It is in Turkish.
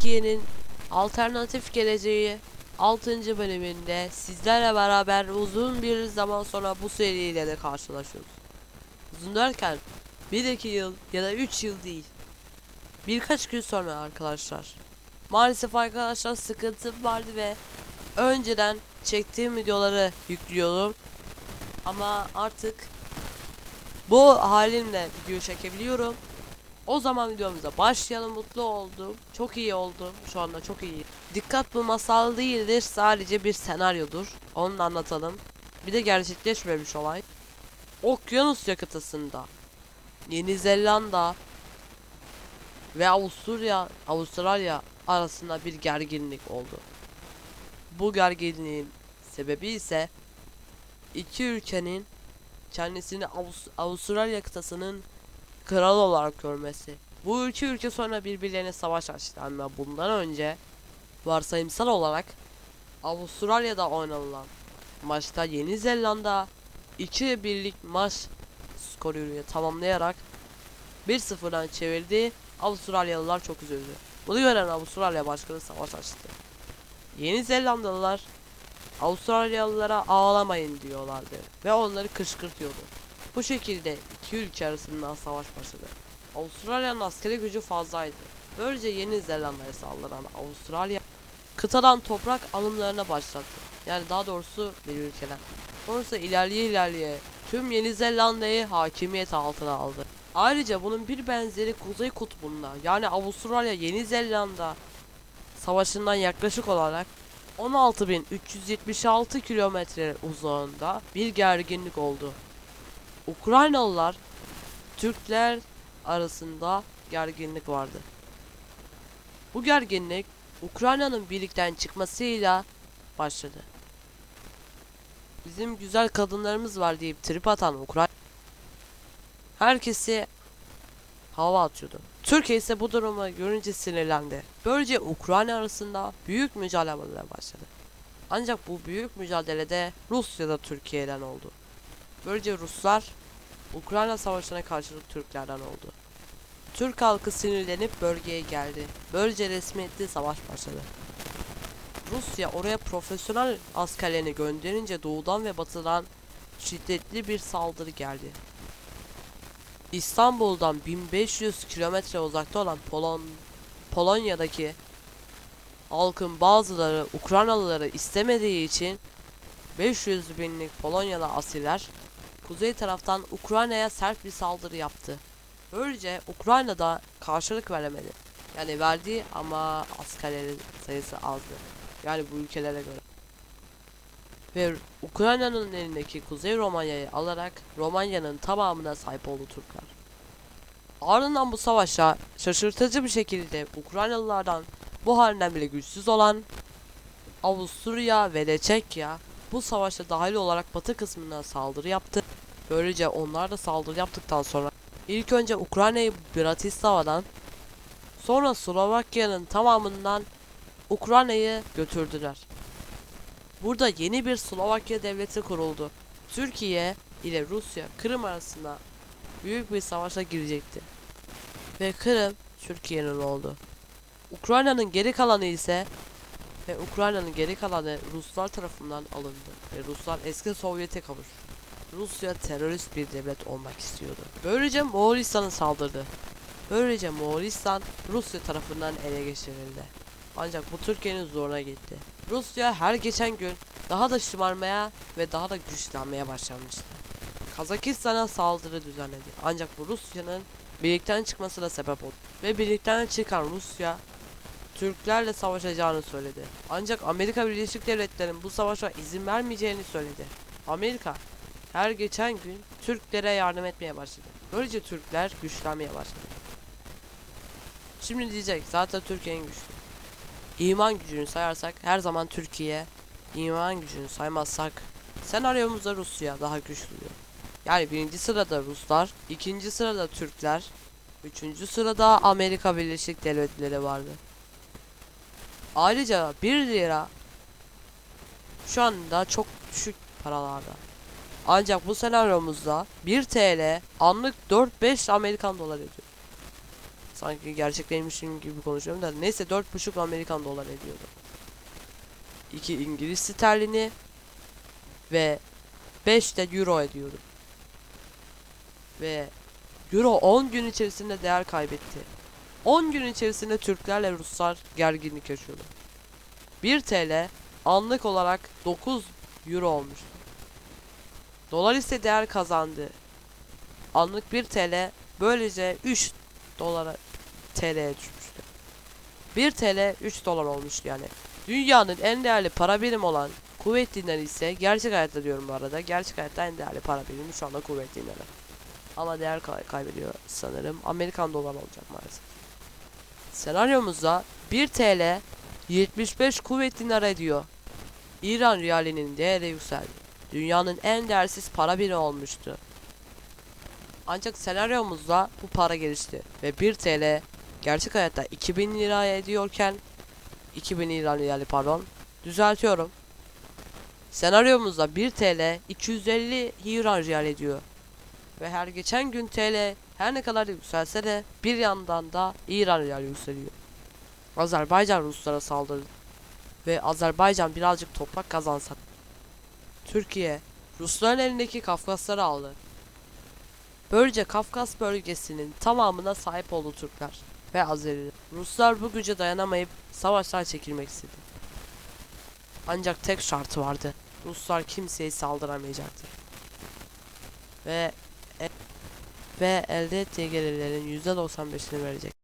Türkiye'nin alternatif geleceği 6. bölümünde sizlerle beraber uzun bir zaman sonra bu seriyle de karşılaşıyoruz. Uzun derken 1-2 yıl ya da 3 yıl değil. Birkaç gün sonra arkadaşlar. Maalesef arkadaşlar sıkıntım vardı ve önceden çektiğim videoları yüklüyorum. Ama artık bu halimle video çekebiliyorum. O zaman videomuza başlayalım. Mutlu oldum. Çok iyi oldum. Şu anda çok iyi. Dikkat bu masal değildir. Sadece bir senaryodur. Onu anlatalım. Bir de gerçekleşmemiş olay. Okyanusya kıtasında Yeni Zelanda ve Avusturya, Avustralya arasında bir gerginlik oldu. Bu gerginliğin sebebi ise iki ülkenin kendisini Avus- Avustralya kıtasının kral olarak görmesi. Bu iki ülke sonra birbirlerine savaş açtı ama bundan önce varsayımsal olarak Avustralya'da oynanılan maçta Yeni Zelanda 2 birlik maç skoruyla tamamlayarak 1-0'dan çevirdi. Avustralyalılar çok üzüldü. Bunu gören Avustralya başkanı savaş açtı. Yeni Zelandalılar Avustralyalılara ağlamayın diyorlardı ve onları kışkırtıyordu. Bu şekilde iki ülke arasında savaş başladı. Avustralya'nın askeri gücü fazlaydı. Böylece Yeni Zelanda'ya saldıran Avustralya kıtadan toprak alımlarına başlattı. Yani daha doğrusu bir ülkeden. Sonrasında ilerleye ilerleye tüm Yeni Zelanda'yı hakimiyet altına aldı. Ayrıca bunun bir benzeri Kuzey Kutbu'nda yani Avustralya Yeni Zelanda savaşından yaklaşık olarak 16.376 kilometre uzağında bir gerginlik oldu. Ukraynalılar Türkler arasında gerginlik vardı. Bu gerginlik Ukrayna'nın birlikten çıkmasıyla başladı. Bizim güzel kadınlarımız var deyip trip atan Ukrayna herkesi hava atıyordu. Türkiye ise bu durumu görünce sinirlendi. Böylece Ukrayna arasında büyük mücadeleler başladı. Ancak bu büyük mücadelede Rusya da Türkiye'den oldu. Böylece Ruslar Ukrayna savaşına karşılık Türklerden oldu. Türk halkı sinirlenip bölgeye geldi. Böylece resmiyetli savaş başladı. Rusya oraya profesyonel askerlerini gönderince doğudan ve batıdan şiddetli bir saldırı geldi. İstanbul'dan 1500 kilometre uzakta olan Polon Polonya'daki halkın bazıları Ukraynalıları istemediği için 500 binlik Polonyalı asiller kuzey taraftan Ukrayna'ya sert bir saldırı yaptı. Böylece Ukrayna'da karşılık veremedi. Yani verdi ama askerlerin sayısı azdı. Yani bu ülkelere göre. Ve Ukrayna'nın elindeki Kuzey Romanya'yı alarak Romanya'nın tamamına sahip oldu Türkler. Ardından bu savaşa şaşırtıcı bir şekilde Ukraynalılardan bu halinden bile güçsüz olan Avusturya ve Çekya bu savaşta dahil olarak batı kısmına saldırı yaptı. Böylece onlar da saldırı yaptıktan sonra ilk önce Ukrayna'yı Bratislava'dan sonra Slovakya'nın tamamından Ukrayna'yı götürdüler. Burada yeni bir Slovakya devleti kuruldu. Türkiye ile Rusya Kırım arasında büyük bir savaşa girecekti. Ve Kırım Türkiye'nin oldu. Ukrayna'nın geri kalanı ise ve Ukrayna'nın geri kalanı Ruslar tarafından alındı ve Ruslar eski Sovyet'e kavuştu. Rusya terörist bir devlet olmak istiyordu. Böylece Moğolistan'a saldırdı. Böylece Moğolistan Rusya tarafından ele geçirildi. Ancak bu Türkiye'nin zoruna gitti. Rusya her geçen gün daha da şımarmaya ve daha da güçlenmeye başlamıştı. Kazakistan'a saldırı düzenledi. Ancak bu Rusya'nın birlikten çıkmasına sebep oldu. Ve birlikten çıkan Rusya Türklerle savaşacağını söyledi. Ancak Amerika Birleşik Devletleri'nin bu savaşa izin vermeyeceğini söyledi. Amerika her geçen gün Türklere yardım etmeye başladı. Böylece Türkler güçlenmeye başladı. Şimdi diyecek zaten Türkiye'nin güçlü. İman gücünü sayarsak her zaman Türkiye, iman gücünü saymazsak senaryomuzda Rusya daha güçlü. Yani birinci sırada Ruslar, ikinci sırada Türkler, üçüncü sırada Amerika Birleşik Devletleri vardı. Ayrıca 1 lira şu anda çok düşük paralarda. Ancak bu senaryomuzda 1 TL anlık 4-5 Amerikan doları ediyor. Sanki gerçekteymişim gibi konuşuyorum da neyse 4,5 Amerikan dolar ediyordu. 2 İngiliz sterlini ve 5 de euro ediyordu. Ve euro 10 gün içerisinde değer kaybetti. 10 gün içerisinde Türklerle Ruslar gerginlik yaşıyordu. 1 TL anlık olarak 9 euro olmuştu. Dolar ise değer kazandı. Anlık 1 TL böylece 3 dolara TL'ye düşmüştü. 1 TL 3 dolar olmuştu yani. Dünyanın en değerli para birimi olan kuvvet dinarı ise gerçek hayatta diyorum bu arada. Gerçek hayatta en değerli para birimi şu anda kuvvet dinarı. Ama değer kay- kaybediyor sanırım. Amerikan dolar olacak maalesef. Senaryomuzda 1 TL 75 kuvvet dinarı ediyor. İran riyalinin değeri yükseldi. Dünyanın en değersiz para birimi olmuştu. Ancak senaryomuzda bu para gelişti ve 1 TL gerçek hayatta 2000 liraya ediyorken 2000 İran riyali pardon düzeltiyorum. Senaryomuzda 1 TL 250 İran riyal ediyor. Ve her geçen gün TL her ne kadar yükselse de bir yandan da İran riyali yükseliyor. Azerbaycan Ruslara saldırdı. Ve Azerbaycan birazcık toprak kazansa. Türkiye Rusların elindeki Kafkasları aldı. Böylece Kafkas bölgesinin tamamına sahip oldu Türkler ve Azeriler. Ruslar bu güce dayanamayıp savaştan çekilmek istedi. Ancak tek şartı vardı. Ruslar kimseye saldıramayacaktı. Ve ve elde ettiği gelirlerin %95'ini verecek.